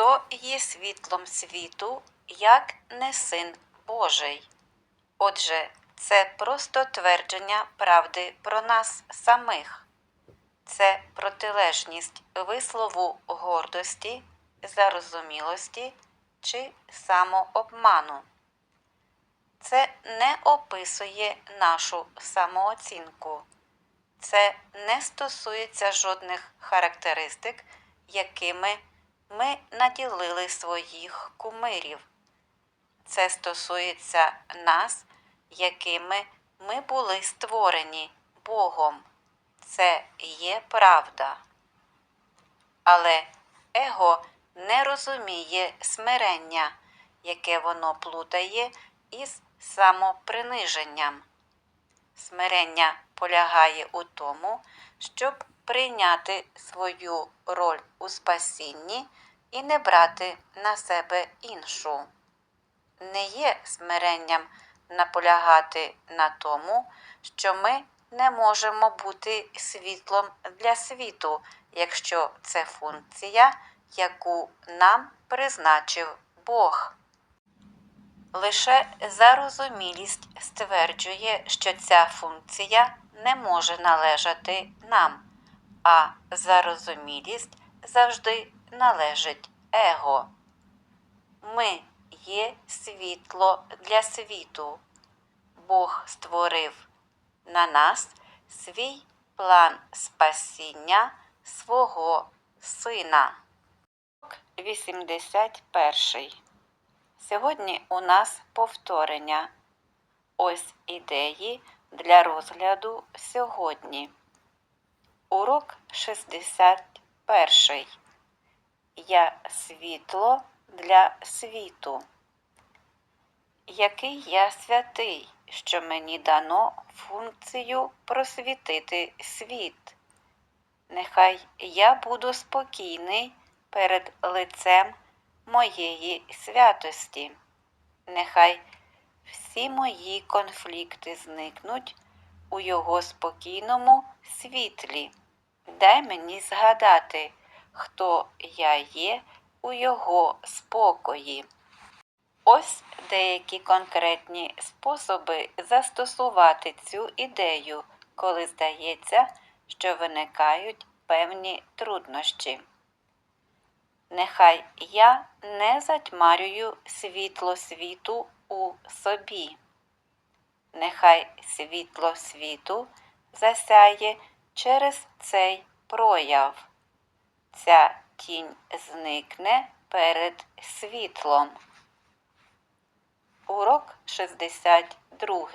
Хто є світлом світу, як не син Божий? Отже, це просто твердження правди про нас самих. Це протилежність вислову гордості, зарозумілості чи самообману. Це не описує нашу самооцінку. Це не стосується жодних характеристик, якими ми наділили своїх кумирів. Це стосується нас, якими ми були створені Богом. Це є правда. Але его не розуміє смирення, яке воно плутає із самоприниженням. Смирення полягає у тому, щоб прийняти свою роль у спасінні і не брати на себе іншу. Не є смиренням наполягати на тому, що ми не можемо бути світлом для світу, якщо це функція, яку нам призначив Бог. Лише зарозумілість стверджує, що ця функція не може належати нам, а зарозумілість завжди належить его. Ми є світло для світу. Бог створив на нас свій план спасіння свого Сина. 81. Сьогодні у нас повторення. Ось ідеї для розгляду сьогодні. Урок 61. Я світло для світу. Який я святий, що мені дано функцію просвітити світ. Нехай я буду спокійний перед лицем моєї святості. Нехай всі мої конфлікти зникнуть у його спокійному світлі. Дай мені згадати, хто я є у його спокої. Ось деякі конкретні способи застосувати цю ідею, коли здається, що виникають певні труднощі. Нехай я не затьмарюю світло світу у собі. Нехай світло світу засяє через цей прояв. Ця тінь зникне перед світлом. Урок 62.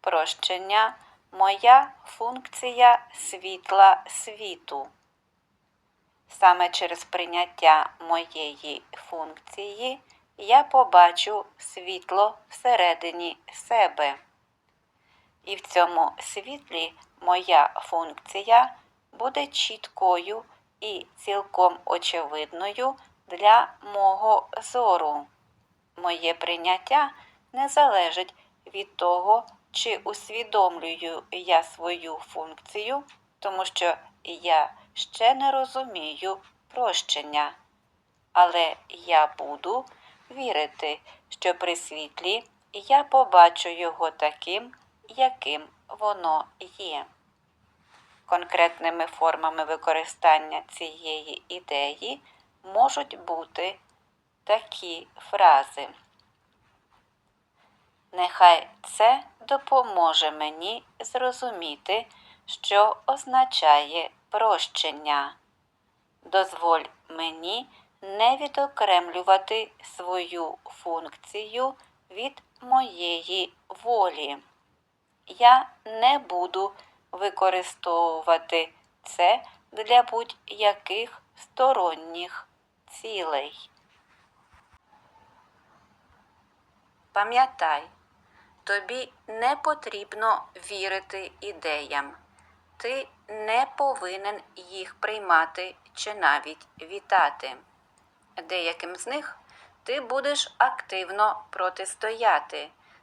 Прощення моя функція світла світу. Саме через прийняття моєї функції я побачу світло всередині себе. І в цьому світлі моя функція буде чіткою і цілком очевидною для мого зору. Моє прийняття не залежить від того, чи усвідомлюю я свою функцію, тому що я ще не розумію прощення. Але я буду вірити, що при світлі я побачу його таким, яким воно є. Конкретними формами використання цієї ідеї можуть бути такі фрази. Нехай це допоможе мені зрозуміти, що означає прощення. Дозволь мені не відокремлювати свою функцію від моєї волі. Я не буду використовувати це для будь-яких сторонніх цілей. Пам'ятай, тобі не потрібно вірити ідеям. Ти не повинен їх приймати чи навіть вітати. Деяким з них ти будеш активно протистояти.